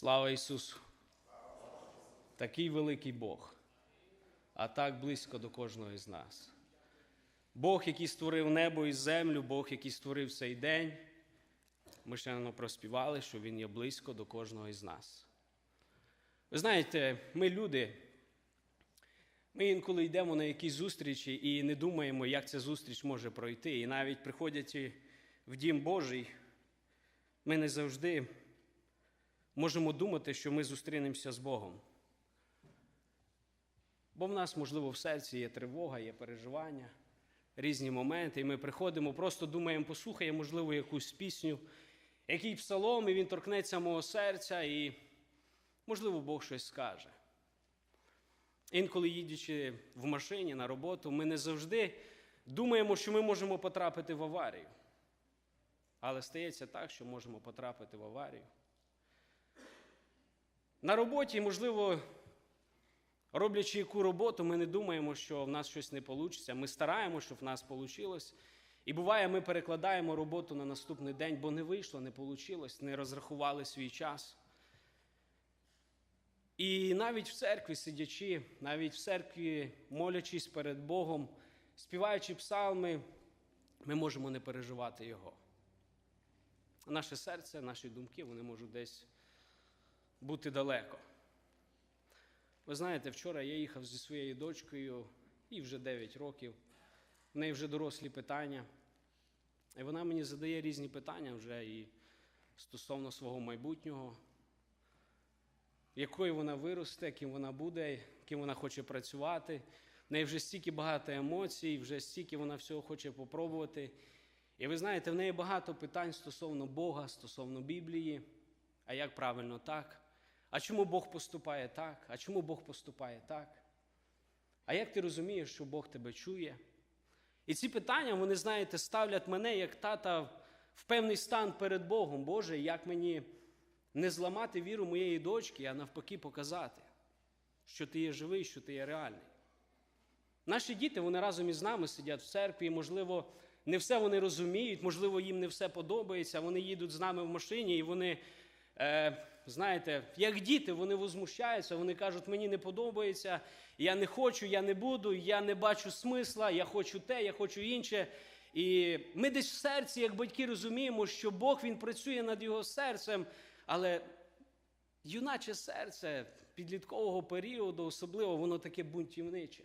Слава Ісусу! Такий великий Бог, а так близько до кожного із нас. Бог, який створив небо і землю, Бог, який створив цей день. Ми ще не проспівали, що Він є близько до кожного із нас. Ви знаєте, ми люди, ми інколи йдемо на якісь зустрічі і не думаємо, як ця зустріч може пройти. І навіть приходячи в Дім Божий, ми не завжди можемо думати, що ми зустрінемося з Богом. Бо в нас, можливо, в серці є тривога, є переживання, різні моменти, і ми приходимо, просто думаємо, послухаємо, можливо, якусь пісню, який псалом, і він торкнеться мого серця, і, можливо, Бог щось скаже. Інколи їдучи в машині на роботу, ми не завжди думаємо, що ми можемо потрапити в аварію. Але стається так, що можемо потрапити в аварію. На роботі, можливо, роблячи яку роботу, ми не думаємо, що в нас щось не вийде. Ми стараємося, щоб в нас вийшло. І буває, ми перекладаємо роботу на наступний день, бо не вийшло, не вийшло, не розрахували свій час. І навіть в церкві сидячи, навіть в церкві, молячись перед Богом, співаючи псалми, ми можемо не переживати Його. Наше серце, наші думки, вони можуть десь бути далеко. Ви знаєте, вчора я їхав зі своєю дочкою, їй вже 9 років, в неї вже дорослі питання. І вона мені задає різні питання вже і стосовно свого майбутнього, якою вона виросте, ким вона буде, ким вона хоче працювати. В неї вже стільки багато емоцій, вже стільки вона всього хоче попробувати. І ви знаєте, в неї багато питань стосовно Бога, стосовно Біблії, а як правильно так? А чому Бог поступає так? А чому Бог поступає так? А як ти розумієш, що Бог тебе чує? І ці питання, вони, знаєте, ставлять мене як тата в певний стан перед Богом. Боже, як мені не зламати віру моєї дочки, а навпаки показати, що ти є живий, що ти є реальний. Наші діти, вони разом із нами сидять в церкві, і, можливо, не все вони розуміють, можливо, їм не все подобається. Вони їдуть з нами в машині, і вони, е, знаєте, як діти, вони возмущаються, вони кажуть, мені не подобається, я не хочу, я не буду, я не бачу смисла, я хочу те, я хочу інше. І ми десь в серці, як батьки, розуміємо, що Бог він працює над його серцем, але юначе серце підліткового періоду, особливо, воно таке бунтівниче.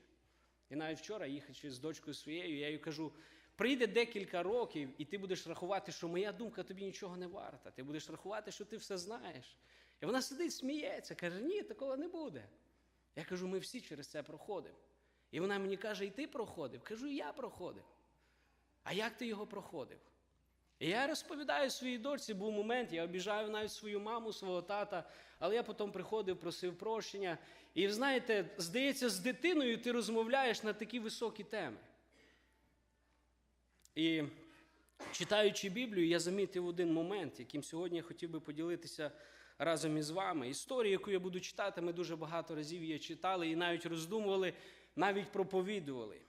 І навіть вчора, їхачи з дочкою своєю, я їй кажу: прийде декілька років, і ти будеш рахувати, що моя думка тобі нічого не варта. Ти будеш рахувати, що ти все знаєш. І вона сидить, сміється, каже, ні, такого не буде. Я кажу, ми всі через це проходимо. І вона мені каже, і ти проходив? Кажу, я проходив. А як ти його проходив? І я розповідаю своїй дочці, був момент, я обіжаю навіть свою маму, свого тата, але я потім приходив, просив прощення. І знаєте, здається, з дитиною ти розмовляєш на такі високі теми. І читаючи Біблію, я замітив один момент, яким сьогодні я хотів би поділитися разом із вами. Історію, яку я буду читати, ми дуже багато разів її читали і навіть роздумували, навіть проповідували.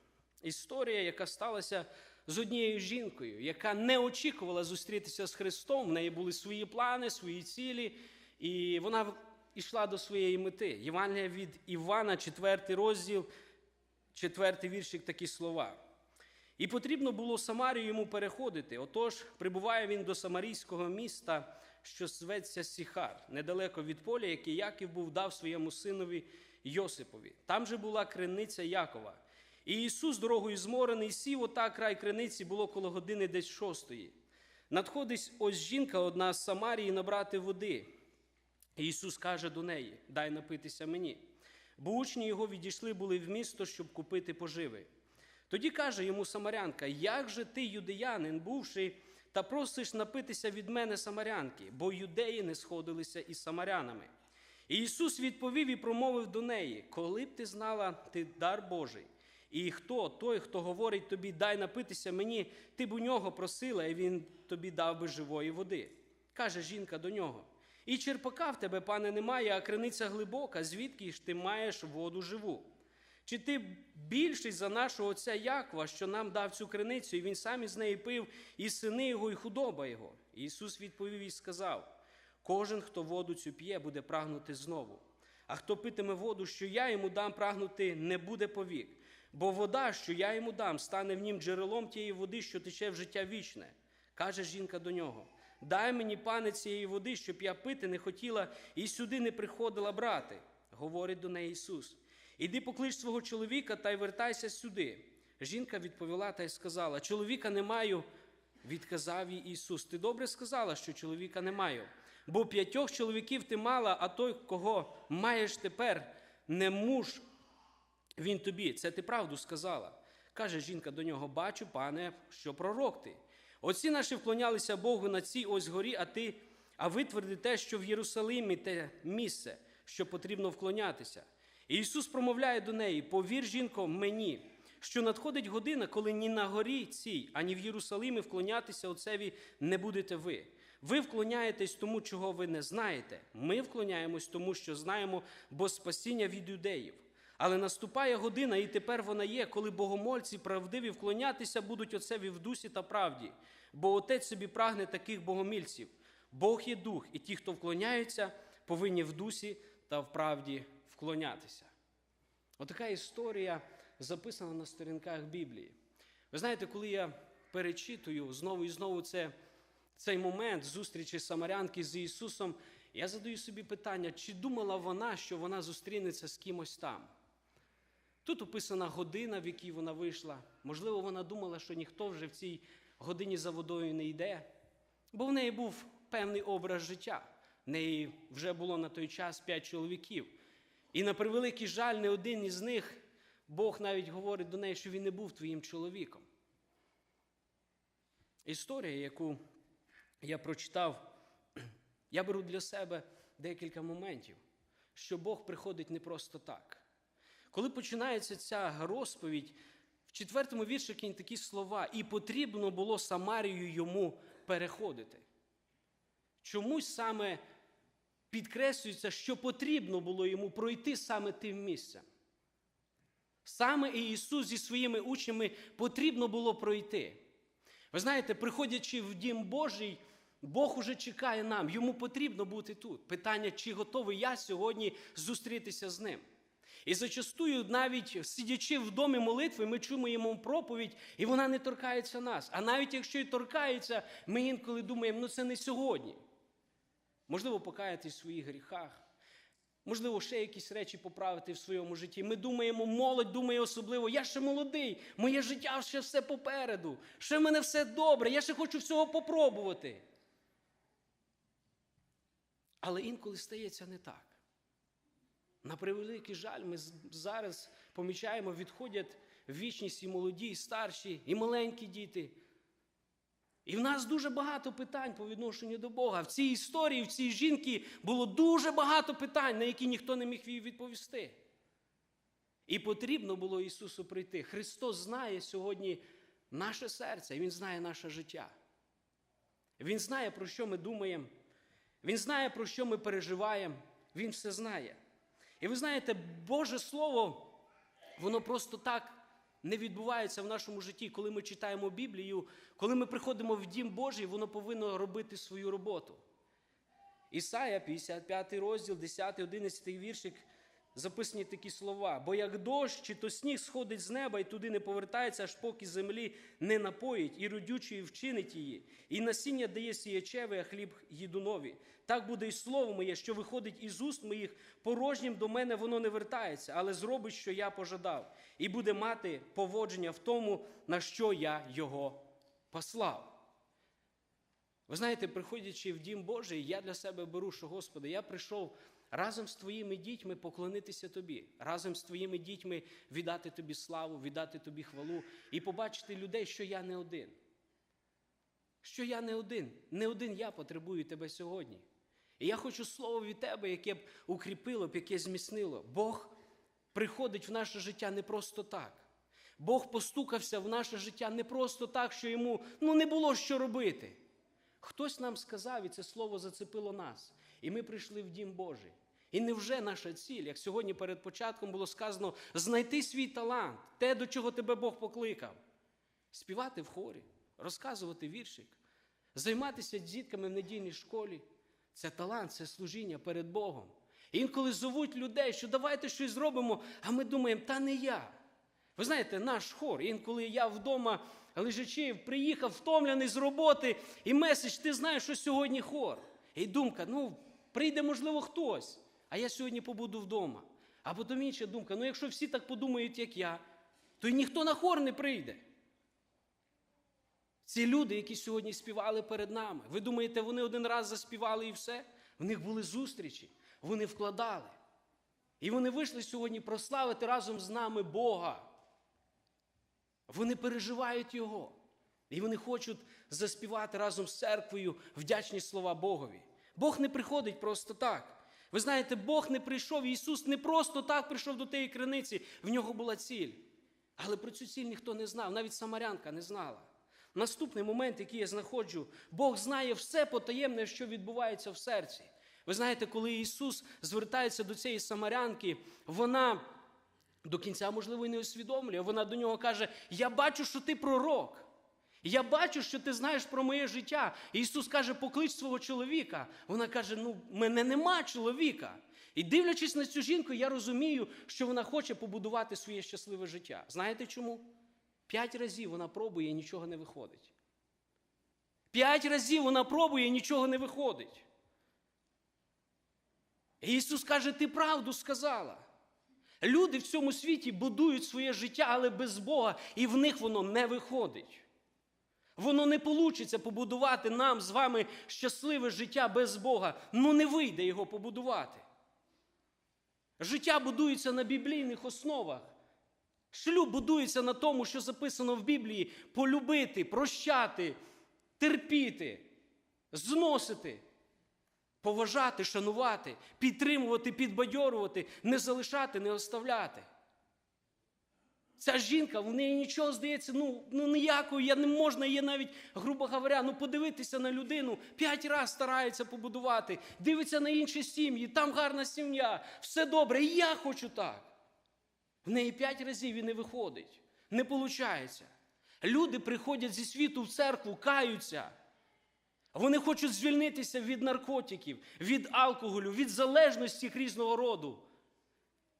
Історія, яка сталася з однією жінкою, яка не очікувала зустрітися з Христом. В неї були свої плани, свої цілі, і вона йшла до своєї мети. Євангелія від Івана, 4 розділ, 4 віршик, такі слова. І потрібно було Самарію йому переходити. Отож, прибуває він до Самарійського міста, що зветься Сіхар, недалеко від поля, яке Яків був дав своєму синові Йосипові. Там же була криниця Якова. І Ісус, дорогою зморений, сів ота край криниці було коло години десь шостої. Надходить ось жінка одна з Самарії набрати води. І Ісус каже до неї: Дай напитися мені. Бо учні його відійшли були в місто, щоб купити поживи. Тоді каже йому Самарянка: Як же ти, юдеянин, бувши, та просиш напитися від мене самарянки, бо юдеї не сходилися із самарянами. І Ісус відповів і промовив до неї: Коли б ти знала ти дар Божий, і хто той, хто говорить тобі, дай напитися мені, ти б у нього просила, і він тобі дав би живої води. Каже жінка до нього. І черпака в тебе, пане, немає, а криниця глибока, звідки ж ти маєш воду живу? Чи ти більший за нашого отця Якова, що нам дав цю криницю, і він сам із неї пив, і сини його, і худоба його? І Ісус відповів і сказав: Кожен, хто воду цю п'є, буде прагнути знову. А хто питиме воду, що я йому дам прагнути, не буде повік. Бо вода, що я йому дам, стане в нім джерелом тієї води, що тече в життя вічне. Каже жінка до нього: Дай мені, пане, цієї води, щоб я пити не хотіла і сюди не приходила брати. Говорить до неї Ісус. Іди поклич свого чоловіка та й вертайся сюди. Жінка відповіла та й сказала: Чоловіка не маю. Відказав їй Ісус. Ти добре сказала, що чоловіка не маю. Бо п'ятьох чоловіків ти мала, а той, кого маєш тепер, не муж він тобі. Це ти правду сказала. Каже жінка до нього: Бачу, пане, що пророк ти. Отці наші вклонялися Богу на цій ось горі, а ти, а ви твердите, що в Єрусалимі те місце, що потрібно вклонятися. Ісус промовляє до неї: Повір, жінко, мені, що надходить година, коли ні на горі цій, ані в Єрусалимі вклонятися Отцеві не будете ви. Ви вклоняєтесь тому, чого ви не знаєте. Ми вклоняємось тому, що знаємо, бо спасіння від юдеїв. Але наступає година, і тепер вона є, коли богомольці правдиві вклонятися будуть Отцеві в дусі та правді, бо Отець собі прагне таких богомільців. Бог є дух, і ті, хто вклоняються, повинні в дусі та в правді вклонятися. Отака історія записана на сторінках Біблії. Ви знаєте, коли я перечитую знову і знову це, цей момент зустрічі Самарянки з Ісусом, я задаю собі питання, чи думала вона, що вона зустрінеться з кимось там? Тут описана година, в якій вона вийшла. Можливо, вона думала, що ніхто вже в цій годині за водою не йде, бо в неї був певний образ життя. В неї вже було на той час п'ять чоловіків. І на превеликий жаль, не один із них, Бог навіть говорить до неї, що він не був твоїм чоловіком. Історія, яку я прочитав, я беру для себе декілька моментів, що Бог приходить не просто так. Коли починається ця розповідь, в четвертому вірші такі слова, і потрібно було Самарію йому переходити. Чомусь саме підкреслюється, що потрібно було йому пройти саме тим місцем. Саме Ісус зі своїми учнями потрібно було пройти. Ви знаєте, приходячи в Дім Божий, Бог уже чекає нам, йому потрібно бути тут. Питання, чи готовий я сьогодні зустрітися з ним. І зачастую, навіть сидячи в домі молитви, ми чуємо проповідь, і вона не торкається нас. А навіть якщо і торкається, ми інколи думаємо, ну це не сьогодні. Можливо, покаятись в своїх гріхах, можливо, ще якісь речі поправити в своєму житті. Ми думаємо, молодь думає особливо, я ще молодий, моє життя ще все попереду, ще в мене все добре, я ще хочу всього попробувати. Але інколи стається не так. На превеликий жаль, ми зараз помічаємо, відходять в вічність і молоді, і старші, і маленькі діти. І в нас дуже багато питань по відношенню до Бога. В цій історії, в цій жінці було дуже багато питань, на які ніхто не міг їй відповісти. І потрібно було Ісусу прийти. Христос знає сьогодні наше серце, Він знає наше життя. Він знає, про що ми думаємо. Він знає, про що ми переживаємо. Він все знає. І ви знаєте, Боже Слово, воно просто так не відбувається в нашому житті. Коли ми читаємо Біблію, коли ми приходимо в Дім Божий, воно повинно робити свою роботу. Ісая, 55 розділ, 10, 11 віршик, записані такі слова: бо як дощ, чи то сніг сходить з неба і туди не повертається, аж поки землі не напоїть, і родючою вчинить її, і насіння дає сіячеве, а хліб їдунові. Так буде й слово моє, що виходить із уст моїх, порожнім до мене воно не вертається, але зробить, що я пожадав, і буде мати поводження в тому, на що я його послав. Ви знаєте, приходячи в Дім Божий, я для себе беру, що Господи, я прийшов разом з твоїми дітьми поклонитися Тобі, разом з твоїми дітьми віддати Тобі славу, віддати Тобі хвалу і побачити людей, що я не один. Що я не один, не один я потребую тебе сьогодні. І я хочу слово від тебе, яке б укріпило б, яке зміцнило. Бог приходить в наше життя не просто так. Бог постукався в наше життя не просто так, що йому ну, не було що робити. Хтось нам сказав, і це слово зацепило нас. І ми прийшли в Дім Божий. І невже наша ціль, як сьогодні перед початком було сказано, знайти свій талант, те, до чого тебе Бог покликав, співати в хорі, розказувати віршик, займатися дітками в недільній школі. Це талант, це служіння перед Богом. Інколи зовуть людей, що давайте щось зробимо, а ми думаємо, та не я. Ви знаєте, наш хор, інколи я вдома лежачи, приїхав втомлений з роботи, і меседж, ти знаєш, що сьогодні хор. І думка, ну, прийде, можливо, хтось, а я сьогодні побуду вдома. А потім інша думка, ну якщо всі так подумають, як я, то й ніхто на хор не прийде. Ці люди, які сьогодні співали перед нами, ви думаєте, вони один раз заспівали і все? В них були зустрічі, вони вкладали. І вони вийшли сьогодні прославити разом з нами Бога. Вони переживають Його. І вони хочуть заспівати разом з церквою вдячні слова Богові. Бог не приходить просто так. Ви знаєте, Бог не прийшов, Ісус не просто так прийшов до тієї криниці, в нього була ціль. Але про цю ціль ніхто не знав, навіть Самарянка не знала. Наступний момент, який я знаходжу, Бог знає все потаємне, що відбувається в серці. Ви знаєте, коли Ісус звертається до цієї самарянки, вона до кінця, можливо, і не усвідомлює. Вона до нього каже: Я бачу, що ти пророк. Я бачу, що ти знаєш про моє життя. Ісус каже, поклич свого чоловіка. Вона каже: Ну, мене нема чоловіка. І дивлячись на цю жінку, я розумію, що вона хоче побудувати своє щасливе життя. Знаєте чому? П'ять разів вона пробує і нічого не виходить. П'ять разів вона пробує і нічого не виходить. І Ісус каже, ти правду сказала. Люди в цьому світі будують своє життя, але без Бога, і в них воно не виходить. Воно не вийде побудувати нам з вами щасливе життя без Бога. Ну не вийде його побудувати. Життя будується на біблійних основах. Шлюб будується на тому, що записано в Біблії: полюбити, прощати, терпіти, зносити, поважати, шанувати, підтримувати, підбадьорувати, не залишати, не оставляти. Ця жінка, в неї нічого здається, ну ну ніякої, я не можна її навіть, грубо говоря, ну подивитися на людину, п'ять разів старається побудувати, дивиться на інші сім'ї, там гарна сім'я, все добре, і я хочу так. В неї п'ять разів і не виходить, не виходить. Люди приходять зі світу в церкву, каються. Вони хочуть звільнитися від наркотиків, від алкоголю, від залежності різного роду.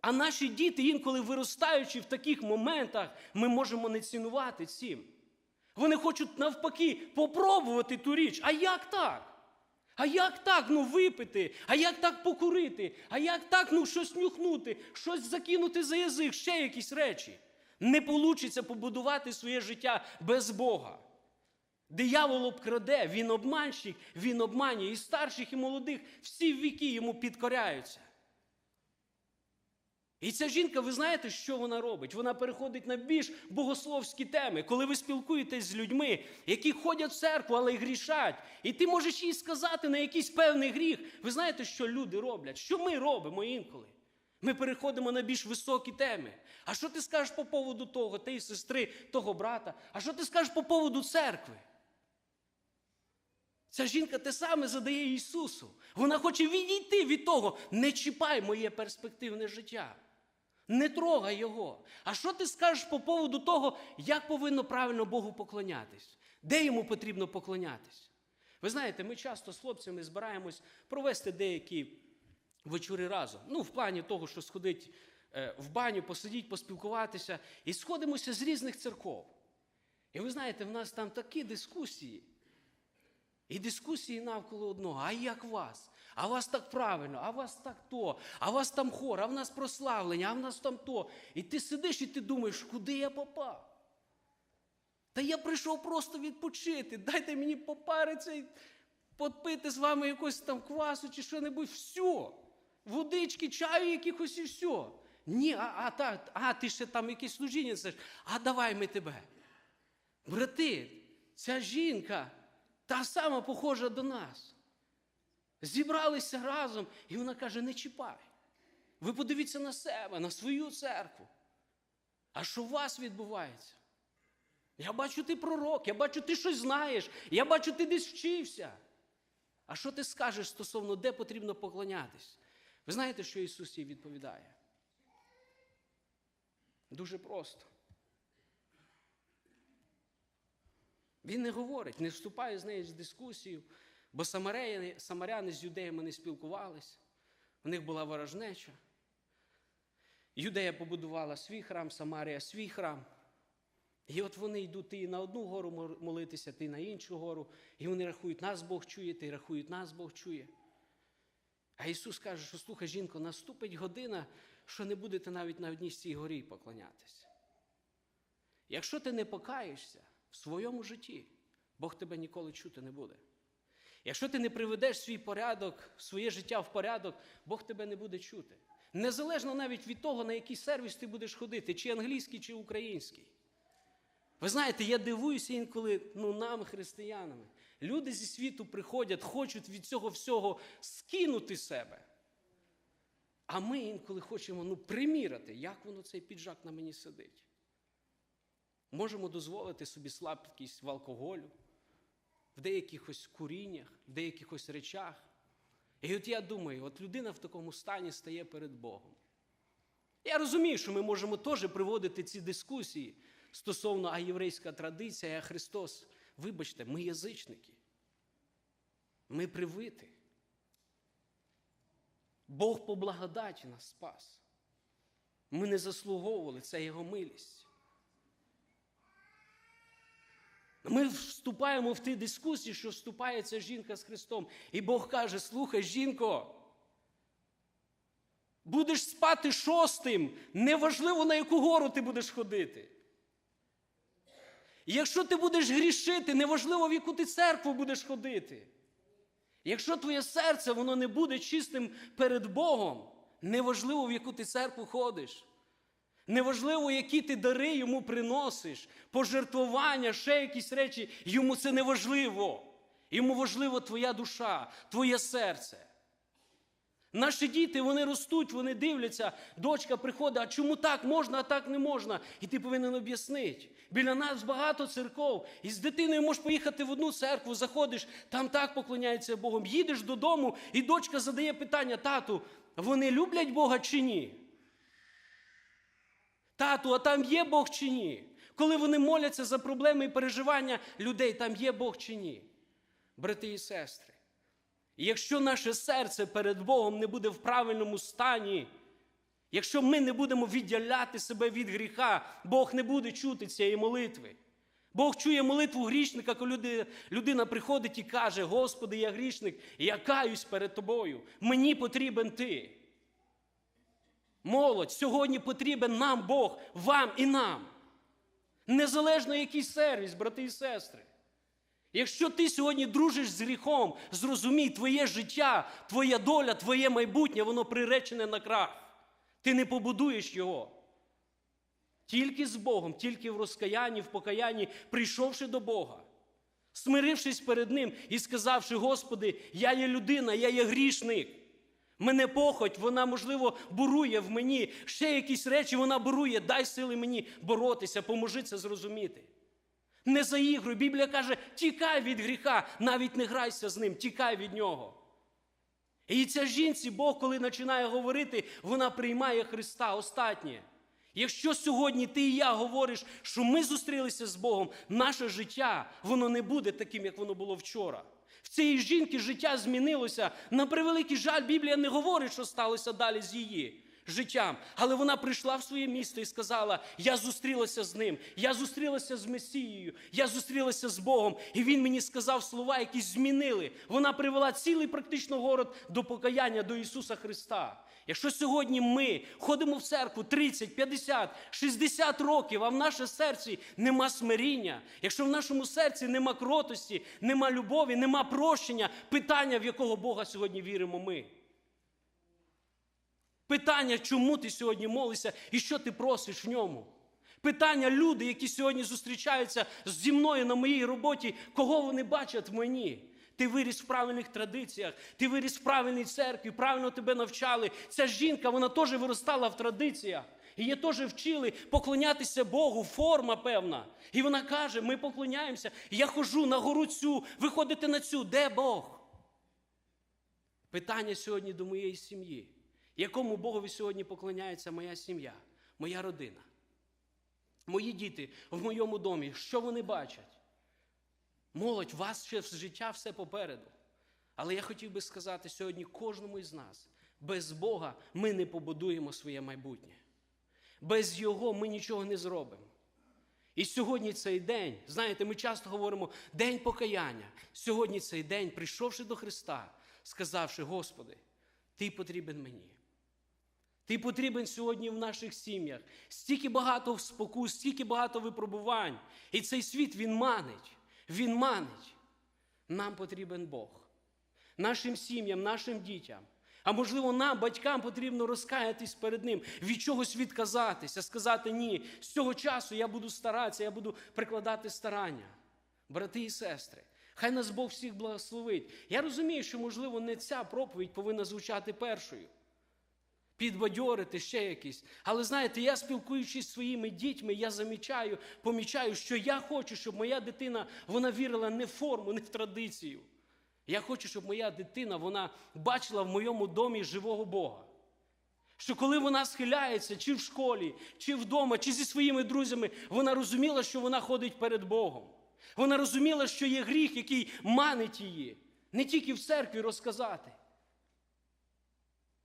А наші діти, інколи виростаючи в таких моментах, ми можемо не цінувати цим. Вони хочуть навпаки попробувати ту річ. А як так? А як так ну випити? А як так покурити? А як так ну щось нюхнути, щось закинути за язик, ще якісь речі? Не вийде побудувати своє життя без Бога. Диявол обкраде, він обманщик, він обманює і старших, і молодих, всі віки йому підкоряються. І ця жінка, ви знаєте, що вона робить? Вона переходить на більш богословські теми, коли ви спілкуєтесь з людьми, які ходять в церкву, але й грішать. І ти можеш їй сказати на якийсь певний гріх. Ви знаєте, що люди роблять? Що ми робимо інколи? Ми переходимо на більш високі теми. А що ти скажеш по поводу того, тієї сестри, того брата? А що ти скажеш по поводу церкви? Ця жінка те саме задає Ісусу. Вона хоче відійти від того, не чіпай моє перспективне життя. Не трогай його. А що ти скажеш по поводу того, як повинно правильно Богу поклонятись? Де йому потрібно поклонятись? Ви знаєте, ми часто з хлопцями збираємось провести деякі вечори разом. Ну, в плані того, що сходить е, в баню, посидіть, поспілкуватися, і сходимося з різних церков. І ви знаєте, в нас там такі дискусії. І дискусії навколо одного. А як вас? А вас так правильно, а вас так то, а вас там хор, а в нас прославлення, а в нас там то. І ти сидиш і ти думаєш, куди я попав? Та я прийшов просто відпочити. Дайте мені попаритися і попити з вами якось там квасу чи що-небудь. Все. Водички, чаю якихось і все. Ні, а а, так, а ти ще там якесь служіння, це а давай ми тебе. Брати, ця жінка та сама похожа до нас. Зібралися разом, і вона каже: не чіпай. Ви подивіться на себе, на свою церкву. А що у вас відбувається? Я бачу, ти пророк, я бачу, ти щось знаєш, я бачу, ти десь вчився. А що ти скажеш стосовно де потрібно поклонятись? Ви знаєте, що Ісус їй відповідає? Дуже просто. Він не говорить, не вступає з нею в дискусію, Бо самаряни, самаряни з юдеями не спілкувались, у них була ворожнеча. Юдея побудувала свій храм, Самарія свій храм. І от вони йдуть ти на одну гору молитися, ти на іншу гору, і вони рахують, нас Бог чує, ти рахують, нас Бог чує. А Ісус каже, що слухай, жінко, наступить година, що не будете навіть на одній з цій горі поклонятися. Якщо ти не покаєшся в своєму житті, Бог тебе ніколи чути не буде. Якщо ти не приведеш свій порядок, своє життя в порядок, Бог тебе не буде чути. Незалежно навіть від того, на який сервіс ти будеш ходити, чи англійський, чи український. Ви знаєте, я дивуюся інколи ну, нам, християнами. Люди зі світу приходять, хочуть від цього всього скинути себе. А ми інколи хочемо ну, приміряти, як воно цей піджак на мені сидить. Можемо дозволити собі слабкість в алкоголю, в деяких ось куріннях, в деяких ось речах. І от я думаю, от людина в такому стані стає перед Богом. Я розумію, що ми можемо теж приводити ці дискусії стосовно а єврейська традиція, а Христос. Вибачте, ми язичники. Ми привити. Бог по благодаті нас спас. Ми не заслуговували, це Його милість. Ми вступаємо в ті дискусії, що вступає ця жінка з Христом. І Бог каже: слухай, жінко, будеш спати шостим, неважливо на яку гору ти будеш ходити. Якщо ти будеш грішити, неважливо, в яку ти церкву будеш ходити. Якщо твоє серце воно не буде чистим перед Богом, неважливо, в яку ти церкву ходиш. Неважливо, які ти дари йому приносиш, пожертвування, ще якісь речі, йому це не важливо. Йому важливо твоя душа, твоє серце. Наші діти вони ростуть, вони дивляться, дочка приходить, а чому так можна, а так не можна? І ти повинен об'яснити. Біля нас багато церков, і з дитиною можеш поїхати в одну церкву, заходиш, там так поклоняються Богом. Їдеш додому, і дочка задає питання: тату, вони люблять Бога чи ні? Тату, а там є Бог чи ні? Коли вони моляться за проблеми і переживання людей, там є Бог чи ні? Брати і сестри. Якщо наше серце перед Богом не буде в правильному стані, якщо ми не будемо відділяти себе від гріха, Бог не буде чути цієї молитви. Бог чує молитву грішника, коли людина приходить і каже: Господи, я грішник, я каюсь перед тобою. Мені потрібен ти. Молодь, сьогодні потрібен нам Бог, вам і нам. Незалежно який сервіс, брати і сестри. Якщо ти сьогодні дружиш з гріхом, зрозумій, твоє життя, твоя доля, твоє майбутнє, воно приречене на крах. Ти не побудуєш його. Тільки з Богом, тільки в розкаянні, в покаянні, прийшовши до Бога, смирившись перед Ним і сказавши, Господи, я є людина, я є грішник. Мене похоть, вона, можливо, бурує в мені. Ще якісь речі вона бурує. Дай сили мені боротися, поможи це зрозуміти. Не заігруй. Біблія каже, тікай від гріха, навіть не грайся з ним, тікай від нього. І ця жінці, Бог, коли починає говорити, вона приймає Христа остатнє. Якщо сьогодні ти і я говориш, що ми зустрілися з Богом, наше життя, воно не буде таким, як воно було вчора. В цієї жінки життя змінилося. На превеликий жаль, Біблія не говорить, що сталося далі з її життям. Але вона прийшла в своє місто і сказала: Я зустрілася з ним, я зустрілася з Месією, я зустрілася з Богом. І він мені сказав слова, які змінили. Вона привела цілий практично город до покаяння до Ісуса Христа. Якщо сьогодні ми ходимо в церкву 30, 50, 60 років, а в наше серці нема смиріння, якщо в нашому серці нема кротості, нема любові, нема прощення, питання, в якого Бога сьогодні віримо ми. Питання, чому ти сьогодні молишся і що ти просиш в ньому. Питання люди, які сьогодні зустрічаються зі мною на моїй роботі, кого вони бачать в мені. Ти виріс в правильних традиціях, ти виріс в правильній церкві, правильно тебе навчали. Ця жінка, вона теж виростала в традиціях. Її теж вчили поклонятися Богу, форма певна. І вона каже: ми поклоняємося. Я хожу на гору цю, ви ходите на цю, де Бог? Питання сьогодні до моєї сім'ї. Якому Богові сьогодні поклоняється моя сім'я, моя родина? Мої діти в моєму домі, що вони бачать? Молодь, у вас ще життя все попереду. Але я хотів би сказати сьогодні кожному із нас: без Бога ми не побудуємо своє майбутнє. Без Його ми нічого не зробимо. І сьогодні цей день, знаєте, ми часто говоримо день покаяння. Сьогодні цей день, прийшовши до Христа, сказавши, Господи, Ти потрібен мені. Ти потрібен сьогодні в наших сім'ях. Стільки багато спокус, стільки багато випробувань. І цей світ він манить. Він манить. Нам потрібен Бог. Нашим сім'ям, нашим дітям. А можливо, нам, батькам, потрібно розкаятись перед Ним, від чогось відказатися, сказати ні. З цього часу я буду старатися, я буду прикладати старання. Брати і сестри, хай нас Бог всіх благословить. Я розумію, що, можливо, не ця проповідь повинна звучати першою. Підбадьорити ще якісь. Але знаєте, я спілкуючись зі своїми дітьми, я замічаю, помічаю, що я хочу, щоб моя дитина вона вірила не в форму, не в традицію. Я хочу, щоб моя дитина вона бачила в моєму домі живого Бога. Що коли вона схиляється, чи в школі, чи вдома, чи зі своїми друзями, вона розуміла, що вона ходить перед Богом. Вона розуміла, що є гріх, який манить її, не тільки в церкві розказати.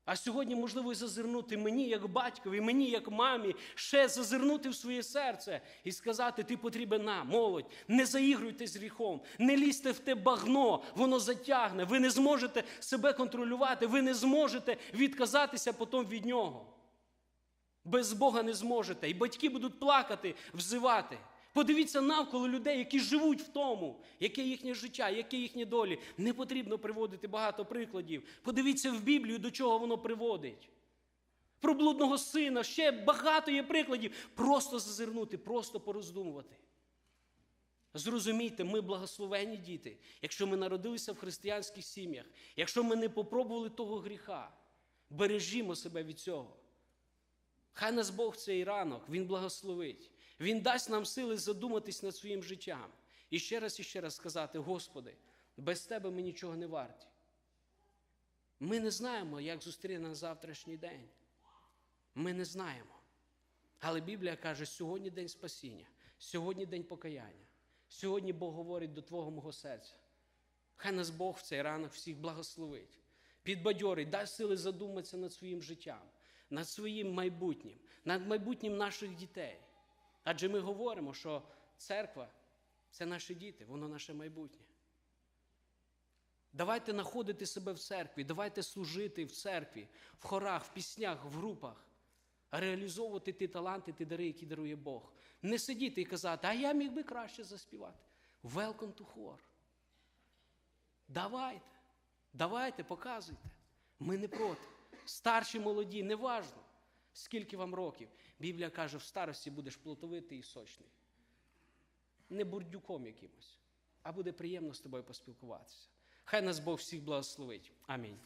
А сьогодні, можливо, зазирнути мені, як батькові, мені, як мамі, ще зазирнути в своє серце і сказати: ти потрібен нам, молодь, не заігруйте з гріхом, не лізьте в те багно, воно затягне. Ви не зможете себе контролювати, ви не зможете відказатися потім від нього. Без Бога не зможете. І батьки будуть плакати, взивати. Подивіться навколо людей, які живуть в тому, яке їхнє життя, яке їхні долі. Не потрібно приводити багато прикладів. Подивіться в Біблію, до чого воно приводить. Про блудного сина, ще багато є прикладів. Просто зазирнути, просто пороздумувати. Зрозумійте, ми благословені діти, якщо ми народилися в християнських сім'ях, якщо ми не попробували того гріха, бережімо себе від цього. Хай нас Бог цей ранок, Він благословить. Він дасть нам сили задуматись над своїм життям. І ще раз і ще раз сказати: Господи, без Тебе ми нічого не варті. Ми не знаємо, як зустріне нас завтрашній день. Ми не знаємо. Але Біблія каже, сьогодні день спасіння, сьогодні день покаяння. Сьогодні Бог говорить до Твого мого серця. Хай нас Бог в цей ранок всіх благословить, підбадьорить, дасть сили задуматися над своїм життям, над своїм майбутнім, над майбутнім наших дітей. Адже ми говоримо, що церква це наші діти, воно наше майбутнє. Давайте знаходити себе в церкві, давайте служити в церкві, в хорах, в піснях, в групах, реалізовувати ті таланти, ті дари, які дарує Бог. Не сидіти і казати, а я міг би краще заспівати. Welcome to хор. Давайте, давайте, показуйте. Ми не проти. Старші, молоді, неважно, скільки вам років. Біблія каже, в старості будеш плотовитий і сочний. Не бурдюком якимось, а буде приємно з тобою поспілкуватися. Хай нас Бог всіх благословить. Амінь.